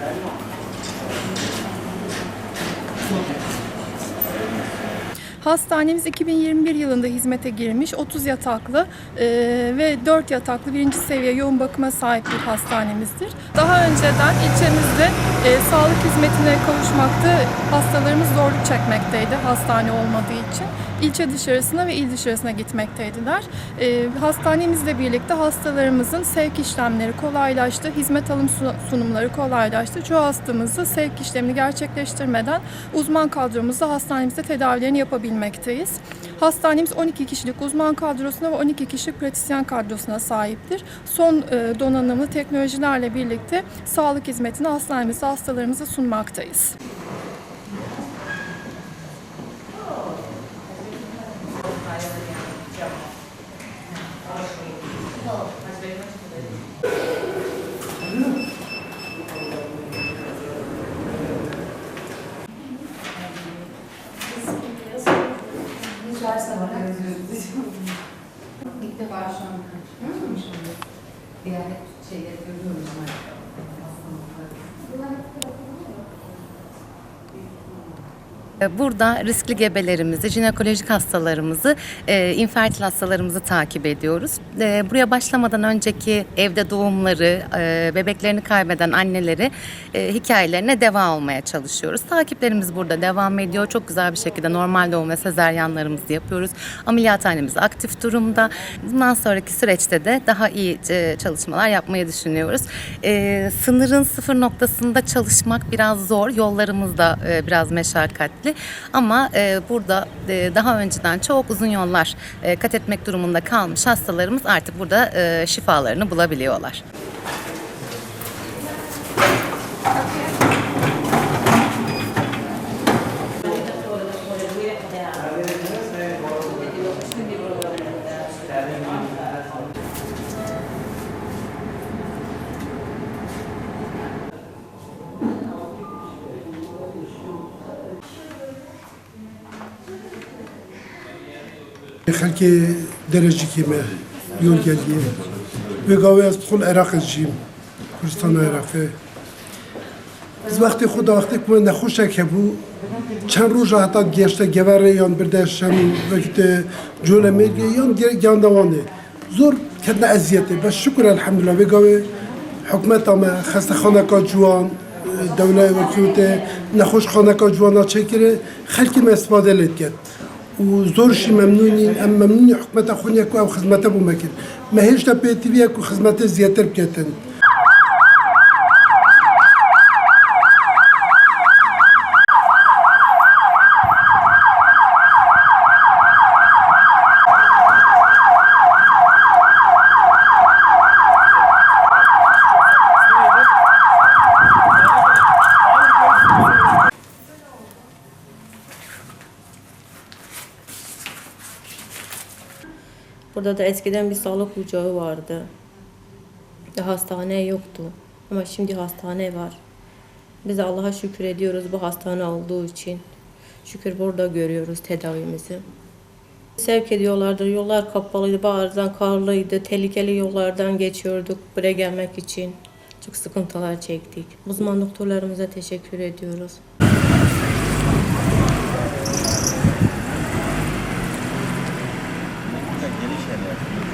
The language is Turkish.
Thank you. Hastanemiz 2021 yılında hizmete girmiş 30 yataklı e, ve 4 yataklı birinci seviye yoğun bakıma sahip bir hastanemizdir. Daha önceden ilçemizde e, sağlık hizmetine kavuşmakta hastalarımız zorluk çekmekteydi hastane olmadığı için. İlçe dışarısına ve il dışarısına gitmekteydiler. E, hastanemizle birlikte hastalarımızın sevk işlemleri kolaylaştı, hizmet alım su- sunumları kolaylaştı. Çoğu hastamızı sevk işlemini gerçekleştirmeden uzman kadromuzla hastanemizde tedavilerini yapabilmekteyiz. Hastanemiz 12 kişilik uzman kadrosuna ve 12 kişilik pratisyen kadrosuna sahiptir. Son e, donanımlı teknolojilerle birlikte sağlık hizmetini hastanemizde hastalarımıza sunmaktayız. İlk defa şu an kaçmış Diğer şeyleri görüyoruz ama Burada riskli gebelerimizi, jinekolojik hastalarımızı, e, infertil hastalarımızı takip ediyoruz. E, buraya başlamadan önceki evde doğumları, e, bebeklerini kaybeden anneleri hikayelerine deva olmaya çalışıyoruz. Takiplerimiz burada devam ediyor. Çok güzel bir şekilde normal doğum ve sezeryanlarımızı yapıyoruz. Ameliyathanemiz aktif durumda. Bundan sonraki süreçte de daha iyi çalışmalar yapmayı düşünüyoruz. Sınırın sıfır noktasında çalışmak biraz zor. Yollarımız da biraz meşakkatli. Ama e, burada e, daha önceden çok uzun yollar e, kat etmek durumunda kalmış hastalarımız artık burada e, şifalarını bulabiliyorlar. خلکی درجی که ما یول گلیه و گاوی از خون عراق جیم کردستان عراقه از وقتی خدا وقتی که من نخوشه که بو چند روز حتی گشته گوره یان بردش همین وقت جول میگه یان گاندوانه زور کدنا ازیته بس شکر الحمدلله. و گاوی حکمت ما خسته خانه کا جوان دوله وکیوته نخوش خانه کا جوانا چکره خلکی ما استفاده لید کرد. وزورشي ممنونين ام ممنوني حكومة خونيك او خدمته بومكن ما هيش تبيتي بيك وخدمته زيادة بكتن Burada da eskiden bir sağlık ocağı vardı. Hastane yoktu. Ama şimdi hastane var. Biz Allah'a şükür ediyoruz bu hastane olduğu için. Şükür burada görüyoruz tedavimizi. Sevk ediyorlardı. Yollar kapalıydı. Bazen karlıydı. Tehlikeli yollardan geçiyorduk buraya gelmek için. Çok sıkıntılar çektik. Uzman doktorlarımıza teşekkür ediyoruz.